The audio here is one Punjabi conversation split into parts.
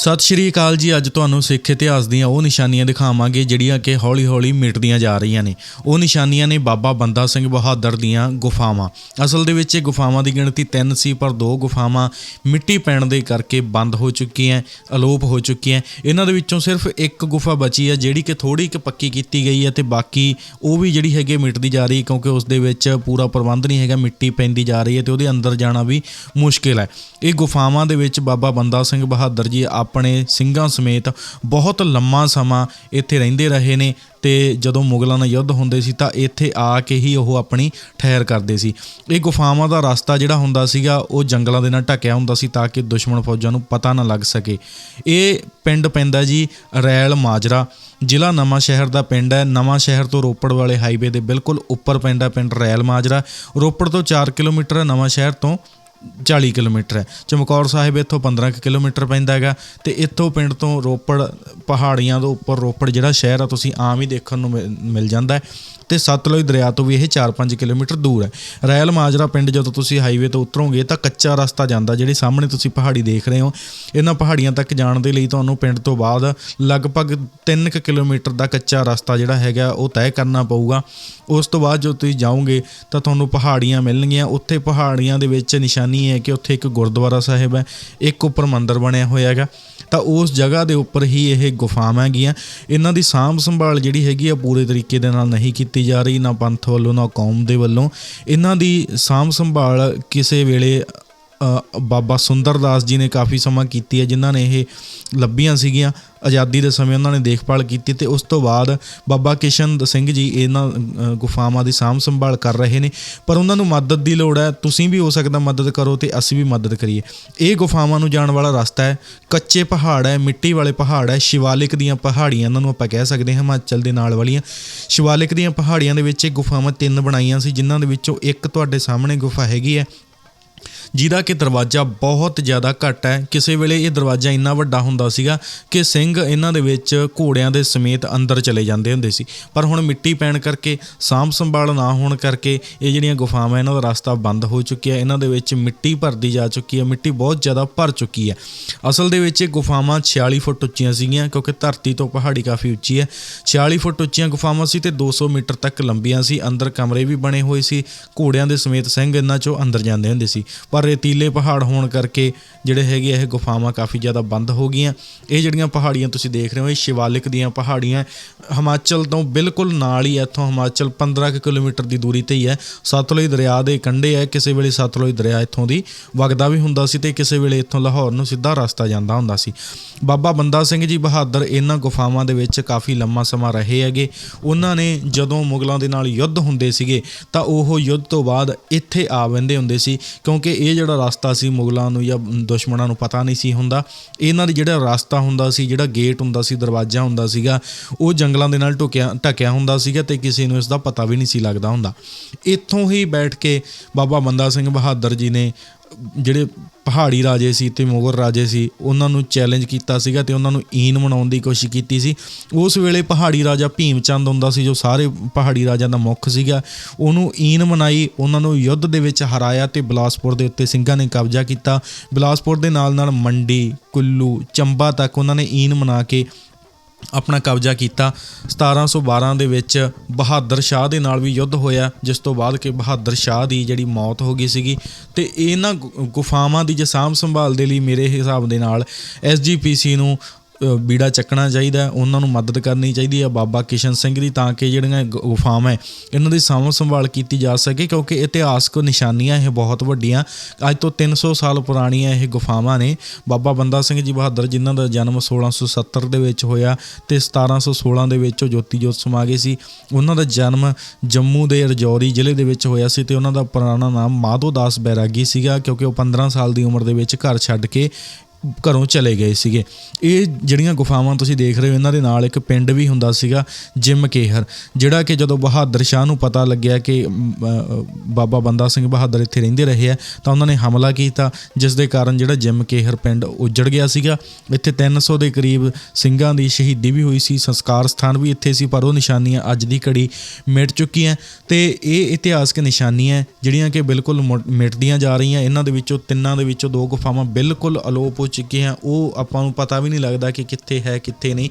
ਸਤਿ ਸ਼੍ਰੀ ਅਕਾਲ ਜੀ, ਅੱਜ ਤੁਹਾਨੂੰ ਸਿੱਖ ਇਤਿਹਾਸ ਦੀਆਂ ਉਹ ਨਿਸ਼ਾਨੀਆਂ ਦਿਖਾਵਾਂਗੇ ਜਿਹੜੀਆਂ ਕਿ ਹੌਲੀ-ਹੌਲੀ ਮਿਟਦੀਆਂ ਜਾ ਰਹੀਆਂ ਨੇ। ਉਹ ਨਿਸ਼ਾਨੀਆਂ ਨੇ ਬਾਬਾ ਬੰਦਾ ਸਿੰਘ ਬਹਾਦਰ ਦੀਆਂ ਗੁਫਾਵਾਂ। ਅਸਲ ਦੇ ਵਿੱਚ ਇਹ ਗੁਫਾਵਾਂ ਦੀ ਗਿਣਤੀ 3 ਸੀ, ਪਰ ਦੋ ਗੁਫਾਵਾਂ ਮਿੱਟੀ ਪੈਣ ਦੇ ਕਰਕੇ ਬੰਦ ਹੋ ਚੁੱਕੀਆਂ, ਅਲੋਪ ਹੋ ਚੁੱਕੀਆਂ। ਇਹਨਾਂ ਦੇ ਵਿੱਚੋਂ ਸਿਰਫ ਇੱਕ ਗੁਫਾ ਬਚੀ ਹੈ, ਜਿਹੜੀ ਕਿ ਥੋੜੀ ਕਿ ਪੱਕੀ ਕੀਤੀ ਗਈ ਹੈ ਤੇ ਬਾਕੀ ਉਹ ਵੀ ਜਿਹੜੀ ਹੈਗੀ ਮਿਟਦੀ ਜਾ ਰਹੀ ਕਿਉਂਕਿ ਉਸ ਦੇ ਵਿੱਚ ਪੂਰਾ ਪ੍ਰਬੰਧ ਨਹੀਂ ਹੈਗਾ, ਮਿੱਟੀ ਪੈਂਦੀ ਜਾ ਰਹੀ ਹੈ ਤੇ ਉਹਦੇ ਅੰਦਰ ਜਾਣਾ ਵੀ ਮੁਸ਼ਕਿਲ ਹੈ। ਇਹ ਗੁਫਾਵਾਂ ਦੇ ਵਿੱਚ ਬਾਬਾ ਬੰਦਾ ਸਿੰਘ ਬਹਾਦਰ ਜੀ ਆਪ ਆਪਣੇ ਸਿੰਘਾਂ ਸਮੇਤ ਬਹੁਤ ਲੰਮਾ ਸਮਾਂ ਇੱਥੇ ਰਹਿੰਦੇ ਰਹੇ ਨੇ ਤੇ ਜਦੋਂ ਮੁਗਲਾਂ ਨਾਲ ਯੁੱਧ ਹੁੰਦੇ ਸੀ ਤਾਂ ਇੱਥੇ ਆ ਕੇ ਹੀ ਉਹ ਆਪਣੀ ਠਹਿਰ ਕਰਦੇ ਸੀ। ਇਹ ਗੁਫਾਵਾਂ ਦਾ ਰਸਤਾ ਜਿਹੜਾ ਹੁੰਦਾ ਸੀਗਾ, ਉਹ ਜੰਗਲਾਂ ਦੇ ਨਾਲ ਢੱਕਿਆ ਹੁੰਦਾ ਸੀ ਤਾਂ ਕਿ ਦੁਸ਼ਮਣ ਫੌਜਾਂ ਨੂੰ ਪਤਾ ਨਾ ਲੱਗ ਸਕੇ। ਇਹ ਪਿੰਡ ਪੈਂਦਾ ਜੀ ਰੈਲ ਮਾਜਰਾ। ਜ਼ਿਲ੍ਹਾ ਨਵਾਂ ਸ਼ਹਿਰ ਦਾ ਪਿੰਡ ਹੈ। ਨਵਾਂ ਸ਼ਹਿਰ ਤੋਂ ਰੋਪੜ ਵਾਲੇ ਹਾਈਵੇ ਦੇ ਬਿਲਕੁਲ ਉੱਪਰ ਪੈਂਦਾ ਪਿੰਡ ਰੈਲ ਮਾਜਰਾ। ਰੋਪੜ ਤੋਂ 4 ਕਿਲੋਮੀਟਰ ਹੈ ਨਵਾਂ ਸ਼ਹਿਰ ਤੋਂ 40 ਕਿਲੋਮੀਟਰ ਹੈ। ਚਮਕੌਰ ਸਾਹਿਬ ਇੱਥੋਂ 15 ਕੁ ਕਿਲੋਮੀਟਰ ਪੈਂਦਾ ਹੈਗਾ ਤੇ ਇੱਥੋਂ ਪਿੰਡ ਤੋਂ ਰੋਪੜ, ਪਹਾੜੀਆਂ ਦੇ ਉੱਪਰ ਰੋਪੜ ਜਿਹੜਾ ਸ਼ਹਿਰ ਆ, ਤੁਸੀਂ ਆਮ ਹੀ ਦੇਖਣ ਨੂੰ ਮਿ- ਮਿਲ ਜਾਂਦਾ ਹੈ। ਤੇ ਸਤਲੁਜ ਦਰਿਆ ਤੋਂ ਵੀ ਇਹ 4-5 ਕਿਲੋਮੀਟਰ ਦੂਰ ਹੈ। ਰੈਲ ਮਾਜਰਾ ਪਿੰਡ ਜਦੋਂ ਤੁਸੀਂ ਹਾਈਵੇ ਤੋਂ ਉਤਰੋਗੇ ਤਾਂ ਕੱਚਾ ਰਸਤਾ ਜਾਂਦਾ, ਜਿਹੜੀ ਸਾਹਮਣੇ ਤੁਸੀਂ ਪਹਾੜੀ ਦੇਖ ਰਹੇ ਹੋ। ਇਹਨਾਂ ਪਹਾੜੀਆਂ ਤੱਕ ਜਾਣ ਦੇ ਲਈ ਤੁਹਾਨੂੰ ਪਿੰਡ ਤੋਂ ਬਾਅਦ ਲਗਭਗ 3 ਕਿਲੋਮੀਟਰ ਦਾ ਕੱਚਾ ਰਸਤਾ ਜਿਹੜਾ ਹੈਗਾ, ਉਹ ਤੈਅ ਕਰਨਾ ਪਊਗਾ। ਉਸ ਤੋਂ ਬਾਅਦ ਜਦੋਂ ਤੁਸੀਂ ਜਾਓਗੇ ਤਾਂ ਤੁਹਾਨੂੰ ਪਹਾੜੀਆਂ ਮਿਲਣਗੀਆਂ। ਉੱਥੇ ਪਹਾੜੀਆਂ ਦੇ ਵਿੱਚ ਨਿਸ਼ਾਨ ਹੈ ਕਿ ਉੱਥੇ ਇੱਕ ਗੁਰਦੁਆਰਾ ਸਾਹਿਬ ਹੈ, ਇੱਕ ਉੱਪਰ ਮੰਦਿਰ ਬਣਿਆ ਹੋਇਆ ਹੈਗਾ। ਤਾਂ ਉਸ ਜਗ੍ਹਾ ਦੇ ਉੱਪਰ ਹੀ ਇਹ ਗੁਫਾਵਾਂ ਹੈਗੀਆਂ। ਇਹਨਾਂ ਦੀ ਸਾਂਭ ਸੰਭਾਲ ਜਿਹੜੀ ਹੈਗੀ ਆ, ਪੂਰੇ ਤਰੀਕੇ ਦੇ ਨਾਲ ਨਹੀਂ ਕੀਤੀ ਜਾ ਰਹੀ, ਨਾ ਪੰਥ ਵੱਲੋਂ, ਨਾ ਕੌਮ ਦੇ ਵੱਲੋਂ। ਇਹਨਾਂ ਦੀ ਸਾਂਭ ਸੰਭਾਲ ਕਿਸੇ ਵੇਲੇ ਬਾਬਾ ਸੁੰਦਰਦਾਸ ਜੀ ਨੇ ਕਾਫੀ ਸਮਾਂ ਕੀਤੀ ਹੈ, ਜਿਨ੍ਹਾਂ ਨੇ ਇਹ ਲੱਭੀਆਂ ਸੀਗੀਆਂ। ਆਜ਼ਾਦੀ ਦੇ ਸਮੇਂ ਉਹਨਾਂ ਨੇ ਦੇਖਭਾਲ ਕੀਤੀ ਤੇ ਉਸ ਤੋਂ ਬਾਅਦ ਬਾਬਾ ਕਿਸ਼ਨ ਸਿੰਘ ਜੀ ਇਹਨਾਂ ਗੁਫਾਵਾਂ ਦੀ ਸਾਂਭ ਸੰਭਾਲ ਕਰ ਰਹੇ ਨੇ। ਪਰ ਉਹਨਾਂ ਨੂੰ ਮਦਦ ਦੀ ਲੋੜ ਹੈ, ਤੁਸੀਂ ਵੀ ਹੋ ਸਕਦਾ ਮਦਦ ਕਰੋ ਤੇ ਅਸੀਂ ਵੀ ਮਦਦ ਕਰੀਏ। ਇਹ ਗੁਫਾਵਾਂ ਨੂੰ ਜਾਣ ਵਾਲਾ ਰਸਤਾ ਹੈ, ਕੱਚੇ ਪਹਾੜ ਹੈ, ਮਿੱਟੀ ਵਾਲੇ ਪਹਾੜ ਹੈ, ਸ਼ਿਵਾਲਿਕ ਦੀਆਂ ਪਹਾੜੀਆਂ, ਇਹਨਾਂ ਨੂੰ ਆਪਾਂ ਕਹਿ ਸਕਦੇ ਹਾਂ ਹਿਮਾਚਲ ਦੇ ਨਾਲ ਵਾਲੀਆਂ। ਸ਼ਿਵਾਲਿਕ ਦੀਆਂ ਪਹਾੜੀਆਂ ਦੇ ਵਿੱਚ ਇਹ ਗੁਫਾਵਾਂ ਤਿੰਨ ਬਣਾਈਆਂ ਸੀ, ਜਿਨ੍ਹਾਂ ਦੇ ਵਿੱਚੋਂ ਇੱਕ ਤੁਹਾਡੇ ਸਾਹਮਣੇ ਗੁਫਾ ਹੈਗੀ ਹੈ। ਜਿਹਦਾ ਕਿ ਦਰਵਾਜ਼ਾ ਬਹੁਤ ਜ਼ਿਆਦਾ ਘੱਟ ਹੈ। ਕਿਸੇ ਵੇਲੇ ਇਹ ਦਰਵਾਜ਼ਾ ਇੰਨਾ ਵੱਡਾ ਹੁੰਦਾ ਸੀਗਾ ਕਿ ਸਿੰਘ ਇਹਨਾਂ ਦੇ ਵਿੱਚ ਘੋੜਿਆਂ ਦੇ ਸਮੇਤ ਅੰਦਰ ਚਲੇ ਜਾਂਦੇ ਹੁੰਦੇ ਸੀ। ਪਰ ਹੁਣ ਮਿੱਟੀ ਪੈਣ ਕਰਕੇ, ਸਾਂਭ ਸੰਭਾਲ ਨਾ ਹੋਣ ਕਰਕੇ ਇਹ ਜਿਹੜੀਆਂ ਗੁਫਾਵਾਂ ਇਹਨਾਂ ਦਾ ਰਸਤਾ ਬੰਦ ਹੋ ਚੁੱਕਿਆ, ਇਹਨਾਂ ਦੇ ਵਿੱਚ ਮਿੱਟੀ ਭਰਦੀ ਜਾ ਚੁੱਕੀ ਹੈ, ਮਿੱਟੀ ਬਹੁਤ ਜ਼ਿਆਦਾ ਭਰ ਚੁੱਕੀ ਹੈ। ਅਸਲ ਦੇ ਵਿੱਚ ਇਹ ਗੁਫਾਵਾਂ 46 ਫੁੱਟ ਉੱਚੀਆਂ ਸੀਗੀਆਂ, ਕਿਉਂਕਿ ਧਰਤੀ ਤੋਂ ਪਹਾੜੀ ਕਾਫੀ ਉੱਚੀ ਹੈ। 46 ਫੁੱਟ ਉੱਚੀਆਂ ਗੁਫਾਵਾਂ ਸੀ ਤੇ 200 ਮੀਟਰ ਤੱਕ ਲੰਬੀਆਂ ਸੀ, ਅੰਦਰ ਕਮਰੇ ਵੀ ਬਣੇ ਹੋਏ ਸੀ, ਘੋੜਿਆਂ ਦੇ ਸਮੇਤ ਸਿੰਘ ਇਹਨਾਂ ਚੋਂ ਅੰਦਰ ਜਾਂਦੇ ਹੁੰਦੇ ਸੀ। ਪਰ ਰੇਤੀਲੇ ਪਹਾੜ ਹੋਣ ਕਰਕੇ ਜਿਹੜੇ ਹੈਗੇ ਇਹ ਗੁਫਾਵਾਂ ਕਾਫੀ ਜ਼ਿਆਦਾ ਬੰਦ ਹੋ ਗਈਆਂ। ਇਹ ਜਿਹੜੀਆਂ ਪਹਾੜੀਆਂ ਤੁਸੀਂ ਦੇਖ ਰਹੇ ਹੋ ਇਹ ਸ਼ਿਵਾਲਿਕ ਦੀਆਂ ਪਹਾੜੀਆਂ। ਹਿਮਾਚਲ ਤੋਂ ਬਿਲਕੁਲ ਨਾਲ ਹੀ ਹੈ, ਇੱਥੋਂ ਹਿਮਾਚਲ 15 ਕੁ ਕਿਲੋਮੀਟਰ ਦੀ ਦੂਰੀ ਤੇ ਹੀ ਹੈ ਸਤਲੁਜ ਦਰਿਆ ਦੇ ਕੰਢੇ ਹੈ ਕਿਸੇ ਵੇਲੇ ਸਤਲੁਜ ਦਰਿਆ ਇੱਥੋਂ ਦੀ ਵਗਦਾ ਵੀ ਹੁੰਦਾ ਸੀ ਤੇ ਕਿਸੇ ਵੇਲੇ ਇੱਥੋਂ ਲਾਹੌਰ ਨੂੰ ਸਿੱਧਾ ਰਸਤਾ ਜਾਂਦਾ ਹੁੰਦਾ ਸੀ। ਬਾਬਾ ਬੰਦਾ ਸਿੰਘ ਜੀ ਬਹਾਦਰ ਇਹਨਾਂ ਗੁਫਾਵਾਂ ਦੇ ਵਿੱਚ ਕਾਫੀ ਲੰਮਾ ਸਮਾਂ ਰਹੇ ਹੈਗੇ। ਉਹਨਾਂ ਨੇ ਜਦੋਂ ਮੁਗਲਾਂ ਦੇ ਨਾਲ ਯੁੱਧ ਹੁੰਦੇ ਸੀਗੇ ਤਾਂ ਉਹ ਯੁੱਧ ਤੋਂ ਬਾਅਦ ਇੱਥੇ ਆ ਵੰਦੇ ਹੁੰਦੇ ਸੀ ਕਿਉਂਕਿ ਇਹ ਇਹ ਜਿਹੜਾ ਰਸਤਾ ਸੀ ਮੁਗਲਾਂ ਨੂੰ ਜਾਂ ਦੁਸ਼ਮਣਾਂ ਨੂੰ ਪਤਾ ਨਹੀਂ ਸੀ ਹੁੰਦਾ, ਇਹਨਾਂ ਦਾ ਜਿਹੜਾ ਰਸਤਾ ਹੁੰਦਾ ਸੀ, ਜਿਹੜਾ ਗੇਟ ਹੁੰਦਾ ਸੀ, ਦਰਵਾਜ਼ਾ ਹੁੰਦਾ ਸੀਗਾ, ਉਹ ਜੰਗਲਾਂ ਦੇ ਨਾਲ ਢੁਕਿਆ, ਢਕਿਆ ਹੁੰਦਾ ਸੀਗਾ ਤੇ ਕਿਸੇ ਨੂੰ ਇਸ ਦਾ ਪਤਾ ਵੀ ਨਹੀਂ ਸੀ ਲੱਗਦਾ ਹੁੰਦਾ। ਇੱਥੋਂ ਹੀ ਬੈਠ ਕੇ ਬਾਬਾ ਬੰਦਾ ਸਿੰਘ ਬਹਾਦਰ ਜੀ ਨੇ ਜਿਹੜੇ ਪਹਾੜੀ ਰਾਜੇ ਸੀ ਤੇ ਮੁਗਲ ਰਾਜੇ ਸੀ, ਉਹਨਾਂ ਨੂੰ ਚੈਲੰਜ ਕੀਤਾ ਸੀਗਾ ਤੇ ਉਹਨਾਂ ਨੂੰ ਈਨ ਮਨਾਉਣ ਦੀ ਕੋਸ਼ਿਸ਼ ਕੀਤੀ ਸੀ। ਉਸ ਵੇਲੇ ਪਹਾੜੀ ਰਾਜਾ ਭੀਮ ਚੰਦ ਹੁੰਦਾ ਸੀ, ਜੋ ਸਾਰੇ ਪਹਾੜੀ ਰਾਜਿਆਂ ਦਾ ਮੁੱਖ ਸੀਗਾ। ਉਹਨੂੰ ਈਨ ਮਨਾਈ, ਉਹਨਾਂ ਨੂੰ ਯੁੱਧ ਦੇ ਵਿੱਚ ਹਰਾਇਆ ਤੇ ਬਿਲਾਸਪੁਰ ਦੇ ਉੱਤੇ ਸਿੰਘਾਂ ਨੇ ਕਬਜ਼ਾ ਕੀਤਾ। ਬਿਲਾਸਪੁਰ ਦੇ ਨਾਲ ਨਾਲ ਮੰਡੀ, ਕੁੱਲੂ, ਚੰਬਾ ਤੱਕ ਉਹਨਾਂ ਨੇ ਈਨ ਮਨਾ ਕੇ ਆਪਣਾ ਕਬਜ਼ਾ ਕੀਤਾ। 1712 ਦੇ ਵਿੱਚ ਬਹਾਦਰ ਸ਼ਾਹ ਦੇ ਨਾਲ ਵੀ ਯੁੱਧ ਹੋਇਆ, ਜਿਸ ਤੋਂ ਬਾਅਦ ਕਿ ਬਹਾਦਰ ਸ਼ਾਹ ਦੀ ਜਿਹੜੀ ਮੌਤ ਹੋ ਗਈ ਸੀਗੀ। ਤੇ ਇਹਨਾਂ ਗੁ- ਗੁਫਾਵਾਂ ਦੀ ਜੇ ਸਾਂਭ ਸੰਭਾਲ ਦੇ ਲਈ ਮੇਰੇ ਹਿਸਾਬ ਦੇ ਨਾਲ ਐਸਜੀਪੀਸੀ ਨੂੰ ਬੀੜਾ ਚੱਕਣਾ ਚਾਹੀਦਾ, ਉਹਨਾਂ ਨੂੰ ਮਦਦ ਕਰਨੀ ਚਾਹੀਦੀ ਹੈ ਬਾਬਾ ਕਿਸ਼ਨ ਸਿੰਘ ਦੀ, ਤਾਂ ਕਿ ਜਿਹੜੀਆਂ ਗ- ਗੁਫਾਵਾਂ ਇਹਨਾਂ ਦੀ ਸਾਂਭ ਸੰਭਾਲ ਕੀਤੀ ਜਾ ਸਕੇ, ਕਿਉਂਕਿ ਇਤਿਹਾਸਕ ਨਿਸ਼ਾਨੀਆਂ ਇਹ ਬਹੁਤ ਵੱਡੀਆਂ। ਅੱਜ ਤੋਂ 300 ਸਾਲ ਪੁਰਾਣੀਆਂ ਇਹ ਗੁਫਾਵਾਂ ਨੇ। ਬਾਬਾ ਬੰਦਾ ਸਿੰਘ ਜੀ ਬਹਾਦਰ, ਜਿਨ੍ਹਾਂ ਦਾ ਜਨਮ 1670 ਦੇ ਵਿੱਚ ਹੋਇਆ ਤੇ 1716 ਦੇ ਵਿੱਚ ਉਹ ਜੋਤੀ ਜੋਤ ਸਮਾ ਗਏ ਸੀ। ਉਹਨਾਂ ਦਾ ਜਨਮ ਜੰਮੂ ਦੇ ਰਜੌਰੀ ਜ਼ਿਲ੍ਹੇ ਦੇ ਵਿੱਚ ਹੋਇਆ ਸੀ ਤੇ ਉਹਨਾਂ ਦਾ ਪੁਰਾਣਾ ਨਾਮ ਮਾਧੋ ਦਾਸ ਬੈਰਾਗੀ ਸੀਗਾ, ਕਿਉਂਕਿ ਉਹ 15 ਸਾਲ ਦੀ ਉਮਰ ਦੇ ਵਿੱਚ ਘਰ ਛੱਡ ਕੇ ਘਰੋਂ ਚਲੇ ਗਏ ਸੀਗੇ। ਇਹ ਜਿਹੜੀਆਂ ਗੁਫਾਵਾਂ ਤੁਸੀਂ ਦੇਖ ਰਹੇ ਹੋ, ਇਹਨਾਂ ਦੇ ਨਾਲ ਇੱਕ ਪਿੰਡ ਵੀ ਹੁੰਦਾ ਸੀਗਾ, ਜਿਮ ਕੇਹਰ, ਜਿਹੜਾ ਕਿ ਜਦੋਂ ਬਹਾਦਰ ਸ਼ਾਹ ਨੂੰ ਪਤਾ ਲੱਗਿਆ ਕਿ ਬਾਬਾ ਬੰਦਾ ਸਿੰਘ ਬਹਾਦਰ ਇੱਥੇ ਰਹਿੰਦੇ ਰਹੇ ਆ, ਤਾਂ ਉਹਨਾਂ ਨੇ ਹਮਲਾ ਕੀਤਾ, ਜਿਸ ਦੇ ਕਾਰਨ ਜਿਹੜਾ ਜਿਮ ਕੇਹਰ ਪਿੰਡ ਉਜੜ ਗਿਆ ਸੀਗਾ। ਇੱਥੇ 300 ਦੇ ਕਰੀਬ ਸਿੰਘਾਂ ਦੀ ਸ਼ਹੀਦੀ ਵੀ ਹੋਈ ਸੀ, ਸੰਸਕਾਰ ਸਥਾਨ ਵੀ ਇੱਥੇ ਸੀ, ਪਰ ਉਹ ਨਿਸ਼ਾਨੀਆਂ ਅੱਜ ਦੀ ਘੜੀ ਮਿਟ ਚੁੱਕੀਆਂ। ਤੇ ਇਹ ਇਤਿਹਾਸਕ ਨਿਸ਼ਾਨੀਆਂ ਜਿਹੜੀਆਂ ਕਿ ਬਿਲਕੁਲ ਮੁੜ- ਮਿਟਦੀਆਂ ਜਾ ਰਹੀਆਂ, ਇਹਨਾਂ ਦੇ ਵਿੱਚੋਂ ਤਿੰਨਾਂ ਦੇ ਵਿੱਚੋਂ ਦੋ ਗੁਫਾਵਾਂ ਬਿਲਕੁਲ ਅਲੋਪ ਹੋ ਚੁੱਕੇ ਹਾਂ, ਉਹ ਆਪਾਂ ਨੂੰ ਪਤਾ ਵੀ ਨਹੀਂ ਲੱਗਦਾ ਕਿ ਕਿੱਥੇ ਹੈ, ਕਿੱਥੇ ਨਹੀਂ।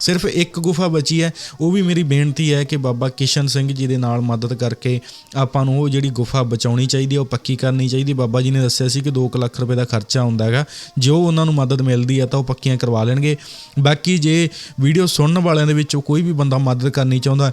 ਸਿਰਫ ਇੱਕ ਗੁਫਾ ਬਚੀ ਹੈ, ਉਹ ਵੀ ਮੇਰੀ ਬੇਨਤੀ ਹੈ ਕਿ ਬਾਬਾ ਕਿਸ਼ਨ ਸਿੰਘ ਜੀ ਦੇ ਨਾਲ ਮਦਦ ਕਰਕੇ ਆਪਾਂ ਨੂੰ ਉਹ ਜਿਹੜੀ ਗੁਫਾ ਬਚਾਉਣੀ ਚਾਹੀਦੀ ਹੈ, ਉਹ ਪੱਕੀ ਕਰਨੀ ਚਾਹੀਦੀ ਬਾਬਾ ਜੀ ਨੇ ਦੱਸਿਆ ਸੀ ਕਿ 2 ਲੱਖ ਰੁਪਏ ਦਾ ਖਰਚਾ ਹੁੰਦਾ ਹੈਗਾ। ਜੋ ਉਹਨਾਂ ਨੂੰ ਮਦਦ ਮਿਲਦੀ ਹੈ, ਤਾਂ ਉਹ ਪੱਕੀਆਂ ਕਰਵਾ ਲੈਣਗੇ। ਬਾਕੀ ਜੇ ਵੀਡੀਓ ਸੁਣਨ ਵਾਲਿਆਂ ਦੇ ਵਿੱਚੋਂ ਕੋਈ ਵੀ ਬੰਦਾ ਮਦਦ ਕਰਨੀ ਚਾਹੁੰਦਾ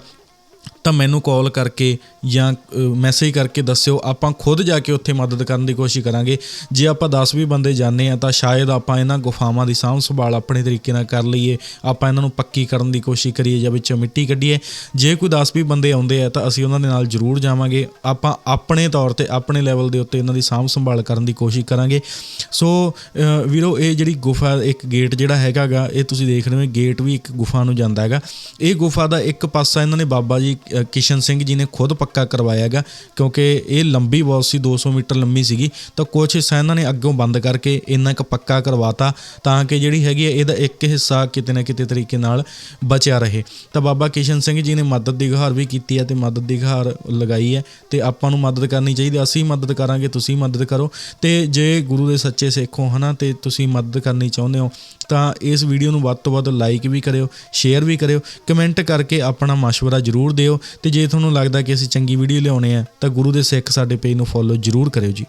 ਤਾਂ ਮੈਨੂੰ ਕਾਲ ਕਰਕੇ ਜਾਂ ਮੈਸੇਜ ਕਰਕੇ ਦੱਸਿਓ, ਆਪਾਂ ਖੁਦ ਜਾ ਕੇ ਉੱਥੇ ਮਦਦ ਕਰਨ ਦੀ ਕੋਸ਼ਿਸ਼ ਕਰਾਂਗੇ। ਜੇ ਆਪਾਂ 10 ਵੀ ਬੰਦੇ ਜਾਂਦੇ ਆ ਤਾਂ ਸ਼ਾਇਦ ਆਪਾਂ ਇਹਨਾਂ ਗੁਫਾਵਾਂ ਦੀ ਸਾਂਭ ਸੰਭਾਲ ਆਪਣੇ ਤਰੀਕੇ ਨਾਲ ਕਰ ਲਈਏ। ਆਪਾਂ ਇਹਨਾਂ ਨੂੰ ਪੱਕੀ ਕਰਨ ਦੀ ਕੋਸ਼ਿਸ਼ ਕਰੀਏ ਜਾਂ ਵਿੱਚੋਂ ਮਿੱਟੀ ਕੱਢੀਏ। ਜੇ ਕੋਈ 10 ਵੀ ਬੰਦੇ ਆਉਂਦੇ ਆ ਤਾਂ ਅਸੀਂ ਉਹਨਾਂ ਦੇ ਨਾਲ ਜ਼ਰੂਰ ਜਾਵਾਂਗੇ। ਆਪਾਂ ਆਪਣੇ ਤੌਰ ਤੇ ਆਪਣੇ ਲੈਵਲ ਦੇ ਉੱਤੇ ਇਹਨਾਂ ਦੀ ਸਾਂਭ ਸੰਭਾਲ ਕਰਨ ਦੀ ਕੋਸ਼ਿਸ਼ ਕਰਾਂਗੇ। ਸੋ ਵੀਰੋ, ਇਹ ਜਿਹੜੀ ਗੁਫਾ ਇੱਕ ਗੇਟ ਜਿਹੜਾ ਹੈਗਾਗਾ, ਇਹ ਤੁਸੀਂ ਦੇਖ ਰਹੇ ਹੋ ਗੇਟ ਵੀ ਇੱਕ ਗੁਫਾ ਨੂੰ ਜਾਂਦਾ ਹੈਗਾ। ਇਹ ਗੁਫਾ ਦਾ ਇੱਕ ਪਾਸਾ ਇਹਨਾਂ ਨੇ ਬਾਬਾ ਜੀ ਕਿਸ਼ਨ ਸਿੰਘ ਜੀ ਨੇ ਖੁਦ ਪੱਕਾ ਕਰਵਾਇਆ ਹੈਗਾ, ਕਿਉਂਕਿ ਇਹ ਲੰਬੀ ਬਾਲ ਸੀ 200 ਮੀਟਰ ਲੰਮੀ ਸੀਗੀ, ਤਾਂ ਕੁਝ ਹਿੱਸਾ ਇਹਨਾਂ ਨੇ ਅੱਗੋਂ ਬੰਦ ਕਰਕੇ ਇੰਨਾ ਇੱਕ ਪੱਕਾ ਕਰਵਾਤਾ, ਤਾਂ ਕਿ ਜਿਹੜੀ ਹੈਗੀ ਇਹਦਾ ਇੱਕ ਹਿੱਸਾ ਕਿਤੇ ਨਾ ਕਿਤੇ ਤਰੀਕੇ ਨਾਲ ਬਚਿਆ ਰਹੇ। ਤਾਂ ਬਾਬਾ ਕਿਸ਼ਨ ਸਿੰਘ ਜੀ ਨੇ ਮਦਦ ਦੀ ਗੁਹਾਰ ਵੀ ਕੀਤੀ ਹੈ ਤੇ ਮਦਦ ਦੀ ਗੁਹਾਰ ਲਗਾਈ ਹੈ, ਤੇ ਆਪਾਂ ਨੂੰ ਮਦਦ ਕਰਨੀ ਚਾਹੀਦੀ ਅਸੀਂ ਮਦਦ ਕਰਾਂਗੇ, ਤੁਸੀਂ ਮਦਦ ਕਰੋ। ਤੇ ਜੇ ਗੁਰੂ ਦੇ ਸੱਚੇ ਸਿੱਖ ਹੋ ਹਨਾ, ਤੇ ਤੁਸੀਂ ਮਦਦ ਕਰਨੀ ਚਾਹੁੰਦੇ ਹੋ, ਤਾਂ ਇਸ ਵੀਡੀਓ ਨੂੰ ਵੱਧ ਤੋਂ ਵੱਧ ਲਾਈਕ ਵੀ ਕਰਿਓ, ਸ਼ੇਅਰ ਵੀ ਕਰਿਓ, ਕਮੈਂਟ ਕਰਕੇ ਆਪਣਾ ਮਸ਼ਵਰਾ ਜ਼ਰੂਰ ਦਿਓ ਤੇ ਜੇ ਤੁਹਾਨੂੰ ਲੱਗਦਾ ਕਿ ਅਸੀਂ ਚੰਗੀ ਵੀਡੀਓ ਲਿਆਉਣੇ ਆ, ਤਾਂ ਗੁਰੂ ਦੇ ਸਿੱਖ ਸਾਡੇ ਪੇਜ ਨੂੰ ਫੋਲੋ ਜ਼ਰੂਰ ਕਰਿਓ ਜੀ।